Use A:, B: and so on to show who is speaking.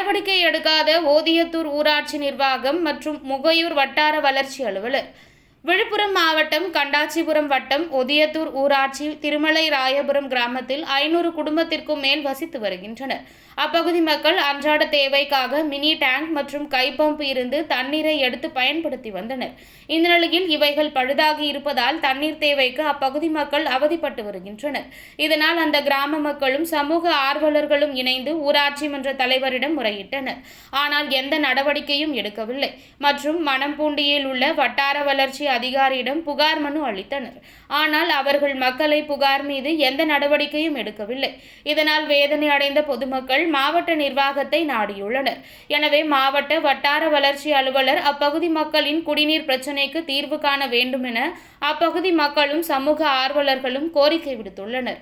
A: நடவடிக்கை எடுக்காத ஓதியத்தூர் ஊராட்சி நிர்வாகம் மற்றும் முகையூர் வட்டார வளர்ச்சி அலுவலர். விழுப்புரம் மாவட்டம் கண்டாச்சிபுரம் வட்டம் ஒதியத்தூர் ஊராட்சி திருமலை ராயபுரம் கிராமத்தில் ஐநூறு குடும்பத்திற்கும் மேல் வசித்து வருகின்றனர். அப்பகுதி மக்கள் அன்றாட தேவைக்காக மினி டேங்க் மற்றும் கைப்பம்பு இருந்து தண்ணீரை எடுத்து பயன்படுத்தி வந்தனர். இந்த நிலையில் இவைகள் பழுதாகி இருப்பதால் தண்ணீர் தேவைக்கு அப்பகுதி மக்கள் அவதிப்பட்டு வருகின்றனர். இதனால் அந்த கிராம மக்களும் சமூக ஆர்வலர்களும் இணைந்து ஊராட்சி மன்ற தலைவரிடம் முறையிட்டனர். ஆனால் எந்த நடவடிக்கையும் எடுக்கவில்லை. மற்றும் மணம்பூண்டியில் உள்ள வட்டார வளர்ச்சி அதிகாரியிடம் புகார் மனு அளித்தனர். ஆனால் அவர்கள் மக்களை புகார் மீது எந்த நடவடிக்கையும் எடுக்கவில்லை. இதனால் வேதனை அடைந்த பொதுமக்கள் மாவட்ட நிர்வாகத்தை நாடியுள்ளனர். எனவே மாவட்ட வட்டார வளர்ச்சி அலுவலர் அப்பகுதி மக்களின் குடிநீர் பிரச்சினைக்கு தீர்வு காண வேண்டும் என அப்பகுதி மக்களும் சமூக ஆர்வலர்களும் கோரிக்கை விடுத்துள்ளனர்.